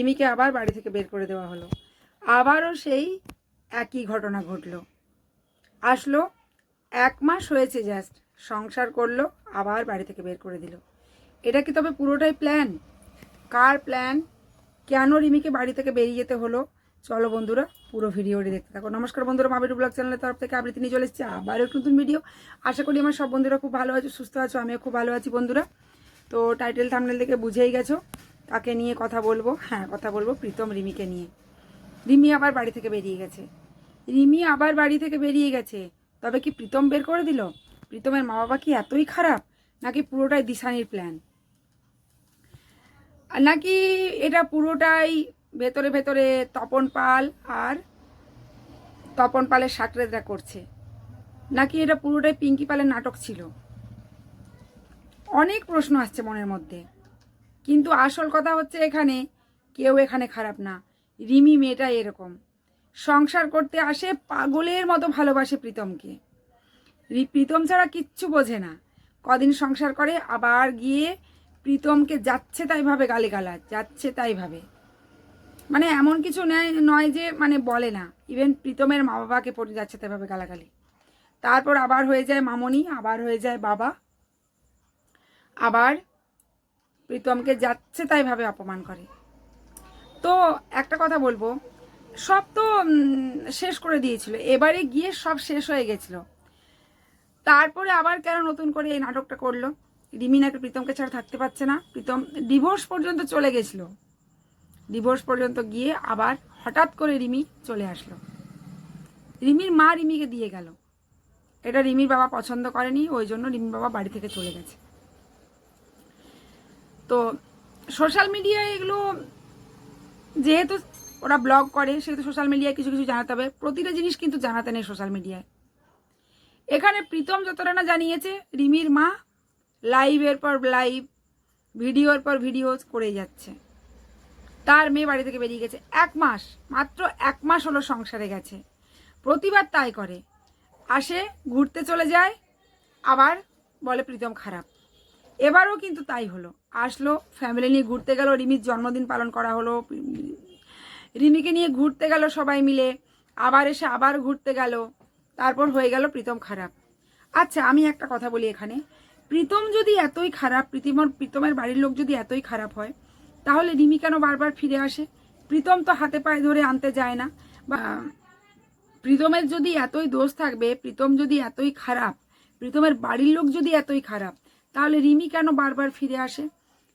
রিমিকে আবার বাড়ি থেকে বের করে দেওয়া হলো। আবারও সেই একই ঘটনা ঘটলো। আসলো, এক মাস হয়েছে জাস্ট সংসার করল, আবার বাড়ি থেকে বের করে দিল। এটা কি তবে পুরোটাই প্ল্যান কার প্ল্যান কেন রিমিকে বাড়ি থেকে বেরিয়ে যেতে হলো? চলো বন্ধুরা, পুরো ভিডিওটি দেখতে থাকো। নমস্কার বন্ধুরা মাবির ব্লগ চ্যানেলের তরফ থেকে আবৃত্তি নিয়ে চলে এসেছি আবার একটু নতুন ভিডিও আশা করি আমার সব বন্ধুরা খুব ভালো আছো, সুস্থ আছো, আমিও খুব ভালো আছি বন্ধুরা। তো টাইটেল থামনেল দেখে বুঝেই গেছো। কাকে নিয়ে কথা বলব। হ্যাঁ কথা বলব প্রীতম রিমিকে নিয়ে। রিমি আবার বাড়ি থেকে বেরিয়ে গেছে। রিমি আবার বাড়ি থেকে বেরিয়ে গেছে। তবে কি প্রীতম বের করে দিল? প্রীতমের মা বাবা কি এতই খারাপ? নাকি পুরোটাই দিশানির প্ল্যান নাকি এটা পুরোটাই ভেতরে ভেতরে তপন পাল আর তপন পালের সাকরেদরা করছে? নাকি এটা পুরোটাই পিঙ্কি পালের নাটক ছিল? অনেক প্রশ্ন আসছে মনের মধ্যে। কিন্তু আসল কথা হচ্ছে এখানে কেউ এখানে খারাপ না। রিমি মেয়েটা এরকম। সংসার করতে আসে পাগলের মতো ভালোবাসে প্রীতমকে। প্রীতম ছাড়া কিচ্ছু বোঝে না। কদিন সংসার করে, আবার গিয়ে প্রীতমকে যাচ্ছে তাই ভাবে গালিগালা যাচ্ছে তাই ভাবে মানে এমন কিছু নয় নয় যে মানে বলে না। ইভেন প্রীতমের মা বাবাকে পড়ে যাচ্ছে তাই ভাবে গালাগালি। তারপর আবার হয়ে যায় মামনি, আবার হয়ে যায় বাবা। আবার প্রীতমকে যাচ্ছে তাই ভাবে অপমান করে। তো একটা কথা বলব, সব তো শেষ করে দিয়েছিল। এবারে গিয়ে সব শেষ হয়ে গেছিল। তারপরে আবার কেন নতুন করে এই নাটকটা করল? রিমি নাকি প্রীতমকে ছাড়া থাকতে পারছে না। প্রীতম ডিভোর্স পর্যন্ত চলে গেছিল। ডিভোর্স পর্যন্ত গিয়ে আবার হঠাৎ করে রিমি চলে আসলো। রিমির মা রিমিকে দিয়ে গেল। এটা রিমির বাবা পছন্দ করেনি, ওই জন্য রিমির বাবা বাড়ি থেকে চলে গেছে। তো সোশ্যাল মিডিয়ায় এগুলো যেহেতু ওরা ব্লগ করে, সেহেতু সোশ্যাল মিডিয়ায় কিছু কিছু জানাতে হবে। প্রতিটা জিনিস কিন্তু জানাতে নেই সোশ্যাল মিডিয়ায় এখানে প্রীতম যতটা না জানিয়েছে, রিমির মা লাইভের পর লাইভ ভিডিওর পর ভিডিও করে যাচ্ছে। তার মেয়ে বাড়ি থেকে বেরিয়ে গেছে। এক মাস, মাত্র এক মাস হলো সংসারে গেছে। প্রতিবার তাই করে। আসে, ঘুরতে চলে যায়, আবার বলে প্রীতম খারাপ। এবারও কিন্তু তাই হলো। আসলো ফ্যামিলি নিয়ে ঘুরতে গেল, রিমির জন্মদিন পালন করা হলো। রিমিকে নিয়ে ঘুরতে গেল সবাই মিলে, আবার এসে আবার ঘুরতে গেল। তারপর হয়ে গেল প্রীতম খারাপ। আচ্ছা আমি একটা কথা বলি এখানে। প্রীতম যদি এতই খারাপ, প্রীতমর, প্রীতমের বাড়ির লোক যদি এতই খারাপ হয়, তাহলে রিমি কেন বারবার ফিরে আসে? প্রীতম তো হাতে পায়ে ধরে আনতে যায় না। বা, প্রীতমের যদি এতই দোষ থাকবে, প্রীতম যদি এতই খারাপ, প্রীতমের বাড়ির লোক যদি এতই খারাপ তাহলে রিমি কেন বারবার ফিরে আসে?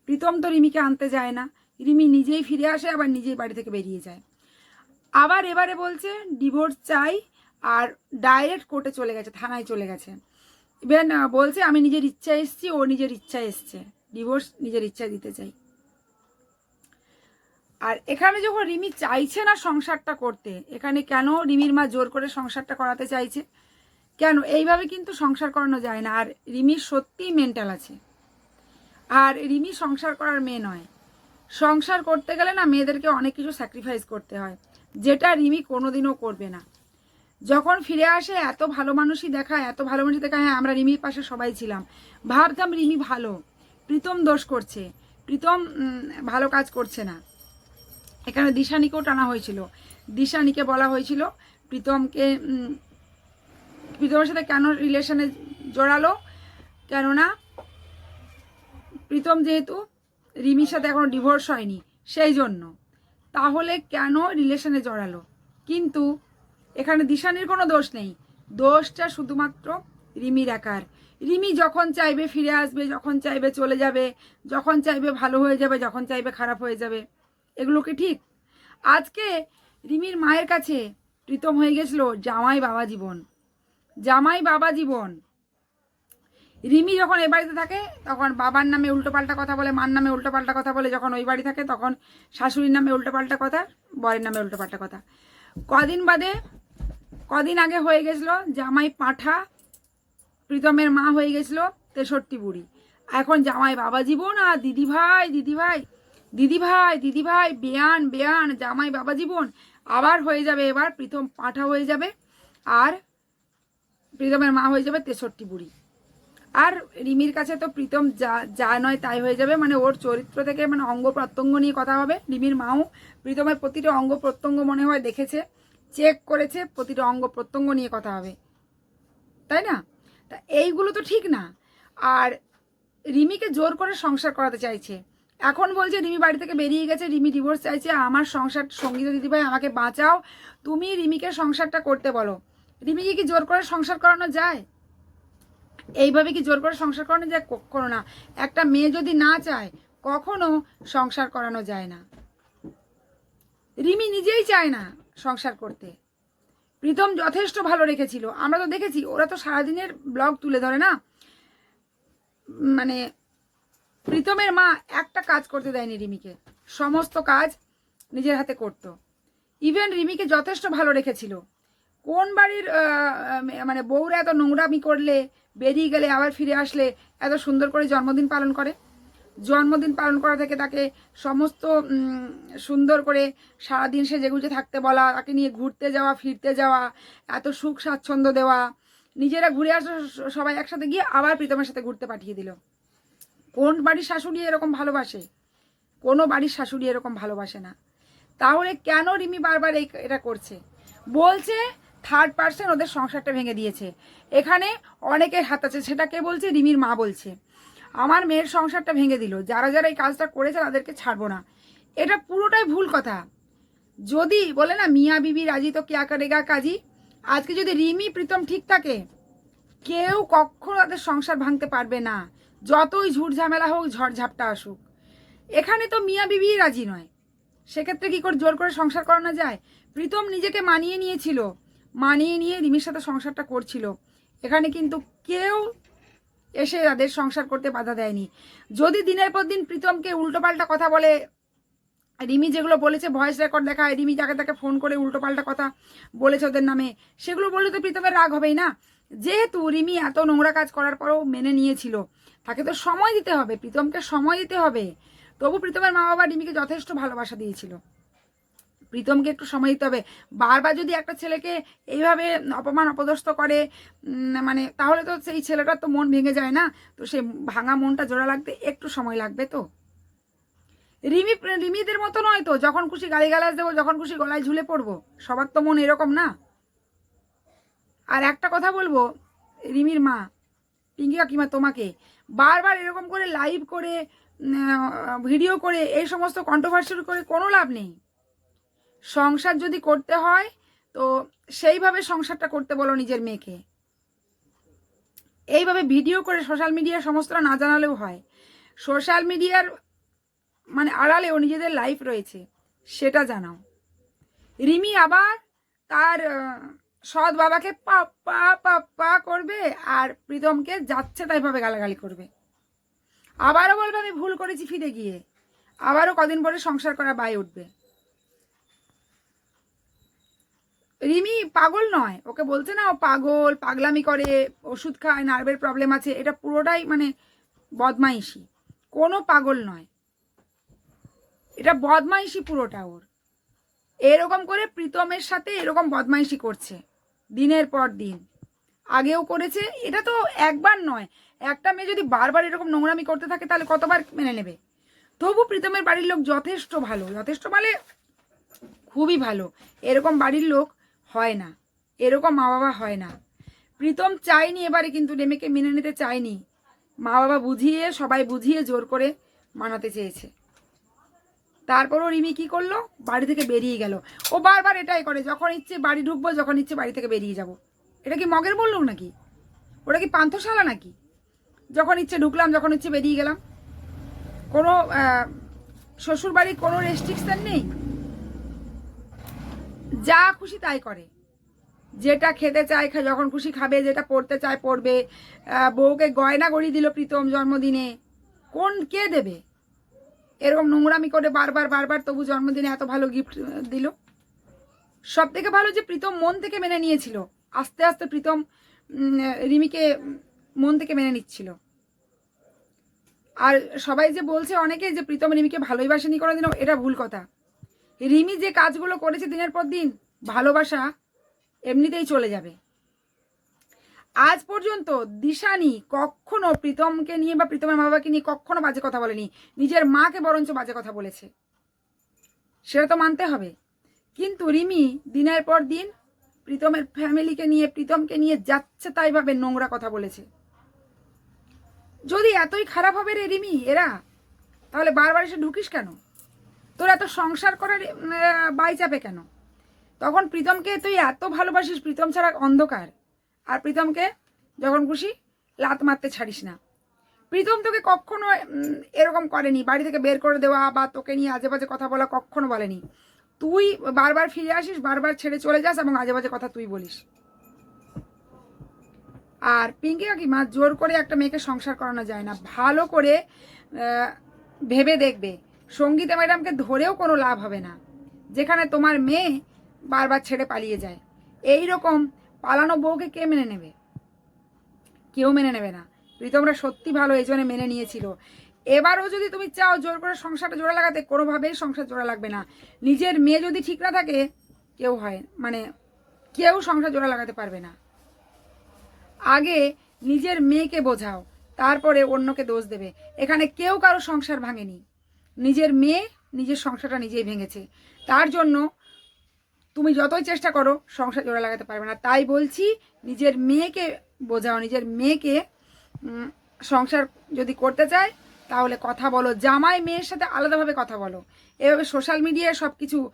প্রীতম তো রিমিকে আনতে যায় না। রিমি নিজেই ফিরে আসে, আবার নিজেই বাড়ি থেকে বেরিয়ে যায়। আবার এবারে বলছে ডিভোর্স চাই, আর ডাইরেক্ট কোর্টে চলে গেছে, থানায় চলে গেছে। ইভেন বলছে, আমি নিজের ইচ্ছা এসছি, ও নিজের ইচ্ছা এসছে। ডিভোর্স নিজের ইচ্ছা দিতে চাই। আর এখানে যখন রিমি চাইছে না সংসারটা করতে, এখানে কেন রিমির মা জোর করে সংসারটা করাতে চাইছে? কেন? এইভাবে কিন্তু সংসার করানো যায় না। আর রিমি সত্যিই মেন্টাল আছে। আর রিমি সংসার করার মেয়ে নয়। সংসার করতে গেলে না মেয়েদেরকে অনেক কিছু স্যাক্রিফাইস করতে হয়। যেটা রিমি কোনোদিনও করবে না। যখন ফিরে আসে, এত ভালো মানুষই দেখায়, এত ভালো মানুষই দেখায় হ্যাঁ আমরা রিমির পাশে সবাই ছিলাম। ভাবতাম রিমি ভালো। প্রীতম দোষ করছে। প্রীতম ভালো কাজ করছে না। এখানে দিশানিকেও টানা হয়েছিল। দিশানিকে বলা হয়েছিল, প্রীতমকে প্রীতমের সাথে কেন রিলেশনে জড়ালো? কেননা প্রীতম যেহেতু রিমির সাথে এখনও ডিভোর্স হয়নি সেই জন্য তাহলে কেন রিলেশনে জড়ালো? কিন্তু এখানে দিশানির কোনো দোষ নেই। দোষটা শুধুমাত্র রিমির একার। রিমি যখন চাইবে ফিরে আসবে, যখন চাইবে চলে যাবে, যখন চাইবে ভালো হয়ে যাবে, যখন চাইবে খারাপ হয়ে যাবে, এগুলো কি ঠিক? আজকে রিমির মায়ের কাছে প্রীতম হয়ে গেছিল জামাই বাবা জীবন। জামাই বাবা জীবন। রিমি যখন এ বাড়িতে থাকে, তখন বাবার নামে উল্টোপাল্টা কথা বলে, মার নামে উল্টোপাল্টা কথা বলে যখন ওই বাড়ি থাকে, তখন শাশুড়ির নামে উল্টোপাল্টা কথা, বরের নামে উল্টোপাল্টা কথা। কদিন বাদে, কদিন আগে হয়ে গেছিল জামাই পাঁঠা, প্রীতমের মা হয়ে গেছিল তেষট্টি বুড়ি। এখন জামাই বাবা জীবন আর দিদি ভাই দিদি ভাই দিদি ভাই দিদি ভাই, বেয়ান বেয়ান, জামাই বাবা জীবন আবার হয়ে যাবে এবার, প্রীতম পাঁঠা হয়ে যাবে। আর প্রীতমের মা হয়ে যাবে তেষট্টি বুড়ি। আর রিমির কাছে তো প্রীতম যা যা নয় তাই হয়ে যাবে মানে ওর চরিত্র থেকে মানে অঙ্গ প্রত্যঙ্গ নিয়ে কথা হবে। রিমির মাও প্রীতমের প্রতিটা অঙ্গ প্রত্যঙ্গ মনে হয় দেখেছে চেক করেছে, প্রতিটা অঙ্গ প্রত্যঙ্গ নিয়ে কথা হবে। তাই না? তা এইগুলো তো ঠিক না। আর রিমিকে জোর করে সংসার করাতে চাইছে। এখন বলছে, রিমি বাড়ি থেকে বেরিয়ে গেছে, রিমি ডিভোর্স চাইছে, আমার সংসার সঙ্গীতা দিদিভাই, আমাকে বাঁচাও। তুমি রিমিকে সংসারটা করতে বলো। রিমিকে কি জোর করে সংসার করানো যায়? এইভাবে কি জোর করে সংসার করানো যায়? কখনো না। একটা মেয়ে যদি না চায়, কখনো সংসার করানো যায় না। রিমি নিজেই চায় না সংসার করতে। প্রীতম যথেষ্ট ভালো রেখেছিল। আমরা তো দেখেছি, ওরা তো সারাদিনের ব্লগ তুলে ধরে না? মানে প্রীতমের মা একটা কাজ করতে দেয়নি রিমিকে। সমস্ত কাজ নিজের হাতে করত। ইভেন রিমিকে যথেষ্ট ভালো রেখেছিল। কোন বাড়ির মানে বউরা এত নোংরামি করলে, বেরিয়ে গেলে, আবার ফিরে আসলে এত সুন্দর করে জন্মদিন পালন করে? জন্মদিন পালন করা থেকে তাকে সমস্ত সুন্দর করে সারাদিন সে যেগুলো থাকতে বলা, তাকে নিয়ে ঘুরতে যাওয়া, ফিরতে যাওয়া, এত সুখ স্বাচ্ছন্দ্য দেওয়া। নিজেরা ঘুরে আসা সবাই একসাথে গিয়ে আবার প্রীতমের সাথে ঘুরতে পাঠিয়ে দিল। কোন বাড়ির শাশুড়ি এরকম ভালোবাসে? কোনো বাড়ির শাশুড়ি এরকম ভালোবাসে না। তাহলে কেন রিমি বারবার এই, এটা করছে? বলছে থার্ড পার্সন ওদের সংসারটা ভেঙে দিয়েছে। এখানে অনেকের হাত আছে, সেটা কে বলছে? রিমির মা বলছে। আমার মেয়ের সংসারটা ভেঙে দিল। যারা যারা এই কাজটা করেছে, তাদেরকে ছাড়বো না। এটা পুরোটাই ভুল কথা। যদি, বলে না, মিয়া বিবি রাজি, তো কেয়া করেগা কাজী আজকে যদি রিমি, প্রীতম ঠিক থাকে, কেউ কখনো তাদের সংসার ভাঙতে পারবে না। যতই ঝুট ঝামেলা হোক ঝড়ঝাপটা আসুক। এখানে তো মিয়া বিবি রাজি নয়। সেক্ষেত্রে কি করে জোর করে সংসার করানো যায়? প্রীতম নিজেকে মানিয়ে নিয়েছিল। মানিয়ে নিয়ে রিমির সাথে সংসারটা করছিল। এখানে কিন্তু কেউ এসে তাদের সংসার করতে বাধা দেয়নি। যদি দিনের পর দিন প্রীতমকে উল্টোপাল্টা কথা বলে, রিমি যেগুলো বলেছে, ভয়েস রেকর্ড দেখায় রিমি যাকে তাকে ফোন করে উল্টোপাল্টা কথা বলেছে ওদের নামে, সেগুলো বললে তো প্রীতমের রাগ হবেই না। যেহেতু রিমি এত নোংরা কাজ করার পরেও মেনে নিয়েছিল, তাকে তো সময় দিতে হবে, প্রীতমকে সময় দিতে হবে। তবু প্রীতমের মা বাবা রিমিকে যথেষ্ট ভালোবাসা দিয়েছিল। প্রীতমকে একটু সময় দিতে হবে। বারবার যদি একটা ছেলেকে এইভাবে অপমান, অপদস্থ করে মানে তাহলে তো সেই ছেলেটার তো মন ভেঙে যায় না। তো সেই ভাঙা মনটা জোড়া লাগতে একটু সময় লাগবে তো? রিমি, রিমিদের মতো নয় তো? যখন খুশি গালিগালাজ দেবো, যখন খুশি গলায় ঝুলে পড়ব। সবার তো মন এরকম না? আর একটা কথা বলব, রিমির মা, পিঙ্কি কাকিমা তোমাকে, বারবার এরকম করে লাইভ করে ভিডিও করে, এই সমস্ত কন্ট্রোভার্সি করে কোনো লাভ নেই। সংসার যদি করতে হয়, তো সেইভাবে সংসারটা করতে বলো নিজের মেয়েকে। এইভাবে ভিডিও করে সোশ্যাল মিডিয়ার সমস্তটা না জানালেও হয়। সোশ্যাল মিডিয়ার মানে আড়ালেও নিজেদের লাইফ রয়েছে, সেটা জানাও। রিমি আবার তার সৎ বাবাকে পা পা পা পা করবে আর প্রীতমকে যাচ্ছে তাইভাবে গালাগালি করবে। আবারও বলবে, আমি ভুল করেছি ফিরে গিয়ে। আবারও কদিন পরে সংসার করা বাই উঠবে। রিমি পাগল নয়। ওকে বলছে না ও পাগল, পাগলামি করে, ওষুধ খায় নার্ভের প্রবলেম আছে, এটা পুরোটাই মানে বদমাইশি। কোনো পাগল নয়। এটা বদমাইশি পুরোটা ওর। এরকম করে প্রীতমের সাথে এরকম বদমাইশি করছে, দিনের পর দিন। আগেও করেছে, এটা তো একবার নয়। একটা মেয়ে যদি বারবার এরকম নোংরামি করতে থাকে, তাহলে কতবার মেনে নেবে? তবু প্রীতমের বাড়ির লোক যথেষ্ট ভালো। যথেষ্ট মানে খুবই ভালো। এরকম বাড়ির লোক হয় না। এরকম মা বাবা হয় না। প্রীতম চাইনি এবারে কিন্তু রেমেকে মেনে নিতে চায়নি। মা বাবা বুঝিয়ে, সবাই বুঝিয়ে জোর করে মানাতে চেয়েছে। তারপরও রিমি কি করল? বাড়ি থেকে বেরিয়ে গেল। ও বারবার এটাই করে, যখন ইচ্ছে বাড়ি ঢুকবো, যখন ইচ্ছে বাড়ি থেকে বেরিয়ে যাব। এটা কি মগের বলল নাকি? ওটা কি পান্থশালা নাকি? যখন ইচ্ছে ঢুকলাম, যখন ইচ্ছে বেরিয়ে গেলাম। কোনো শ্বশুর বাড়ির কোনো রেস্ট্রিকশান নেই? যা খুশি তাই করে। যেটা খেতে চায় যখন খুশি খাবে, যেটা পড়তে চায় পড়বে। বউকে গয়না গড়িয়ে দিল প্রীতম জন্মদিনে। কোন কে দেবে? এরকম নোংরামি করে বারবার বারবার তবু জন্মদিনে এত ভালো গিফট দিল। সব থেকে ভালো যে প্রীতম মন থেকে মেনে নিয়েছিল। আস্তে আস্তে প্রীতম রিমিকে মন থেকে মেনে নিচ্ছিল। আর সবাই যে বলছে অনেকে যে প্রীতম রিমিকে ভালোই বাসেনি কোনোদিনও, এটা ভুল কথা। রিমি যে কাজগুলো করেছে দিনের পর দিন, ভালোবাসা এমনিতেই চলে যাবে। আজ পর্যন্ত দিশানি কখনো প্রীতমকে নিয়ে বা প্রীতমের মা বাবাকে নিয়ে কখনো বাজে কথা বলেনি, নিজের মাকে বরঞ্চ বাজে কথা বলেছে। সেটা তো মানতে হবে। কিন্তু রিমি দিনের পর দিন প্রীতমের ফ্যামিলিকে নিয়ে, প্রীতমকে নিয়ে যাচ্ছে তাইভাবে নোংরা কথা বলেছে। যদি এতই খারাপ হবে রে রিমি, এরা, তাহলে বারবার এসে ঢুকিস কেন? তোর এত সংসার করার বাই চাপে কেন? তখন প্রীতমকে তুই এত ভালোবাসিস, প্রীতম ছাড়া অন্ধকার। আর প্রীতমকে যখন খুশি লাত মারতে ছাড়িস না। প্রীতম তোকে কখনো এরকম করেনি। বাড়ি থেকে বের করে দেওয়া বা তোকে নিয়ে আজে বাজে কথা বলা কখনো বলেনি। তুই বারবার ফিরে আসিস, বারবার ছেড়ে চলে যাস এবং আজে বাজে কথা তুই বলিস। আর পিঙ্কি কাকিমা জোর করে একটা মেয়েকে সংসার করানো যায় না। ভালো করে ভেবে দেখবে। সঙ্গীতা ম্যাডামকে ধরেও কোনো লাভ হবে না, যেখানে তোমার মেয়ে বারবার ছেড়ে পালিয়ে যায়। এই রকম পালানো বউকে কে মেনে নেবে? কেউ মেনে নেবে না। প্রীতমরা সত্যি ভালো এই জন্য মেনে নিয়েছিল। এবারও যদি তুমি চাও জোর করে সংসারটা জোড়া লাগাতে, কোনোভাবেই সংসার জোড়া লাগবে না। নিজের মেয়ে যদি ঠিক না থাকে, কেউ হয় মানে কেউ সংসার জোড়া লাগাতে পারবে না। আগে নিজের মেয়েকে বোঝাও, তারপরে অন্যকে দোষ দেবে। এখানে কেউ কারও সংসার ভাঙেনি। নিজের মেয়ে, নিজের সংসারটা নিজেই ভেঙেছে। তার জন্য তুমি যতই চেষ্টা করো, সংসার জোড়া লাগাতে পারবে না। তাই বলছি, নিজের মেয়েকে বোঝাও, নিজের মেয়েকে সংসার যদি করতে চায়, তাহলে কথা বলো। জামাই মেয়ের সাথে আলাদাভাবে কথা বলো। এভাবে সোশ্যাল মিডিয়ায় সব কিছু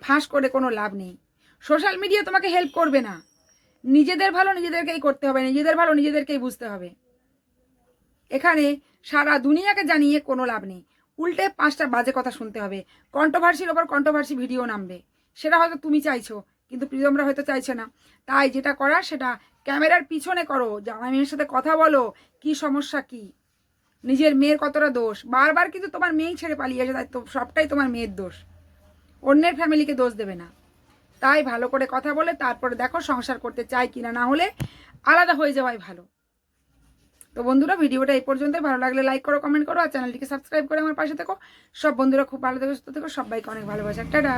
ফাঁস করে কোনো লাভ নেই। সোশ্যাল মিডিয়া তোমাকে হেল্প করবে না। নিজেদের ভালো নিজেদেরকেই করতে হবে, নিজেদের ভালো নিজেদেরকেই বুঝতে হবে। এখানে সারা দুনিয়াকে জানিয়ে কোনো লাভ নেই। উল্টে পাঁচটা বাজে কথা শুনতে হবে। কন্ট্রোভার্সির ওপর কন্ট্রোভার্সি ভিডিও নামবে। সেটা হয়তো তুমি চাইছো, কিন্তু প্রিয়মরা হয়তো চাইছে না। তাই যেটা করার সেটা ক্যামেরার পিছনে করো জামাই মেয়ের সাথে কথা বলো, কি সমস্যা, কি? নিজের মেয়ের কতটা দোষ? বারবার কিন্তু তোমার মেয়েই ছেড়ে পালিয়ে আসে, তাই তো সবটাই তোমার মেয়ের দোষ। অন্যের ফ্যামিলিকে দোষ দেবে না। তাই ভালো করে কথা বলে, তারপরে দেখো সংসার করতে চাই কিনা, না হলে আলাদা হয়ে যাওয়াই ভালো। তো বন্ধুরা, ভিডিওটা এই পর্যন্ত ভালো লাগলে লাইক করো কমেন্ট করো, আর চ্যানেলটিকে সাবস্ক্রাইব করে আমার পাশে থেকো। সব বন্ধুরা খুব ভালো থেকো, সুস্থ থেকো। সবাইকে অনেক ভালোবাসা। টাটা!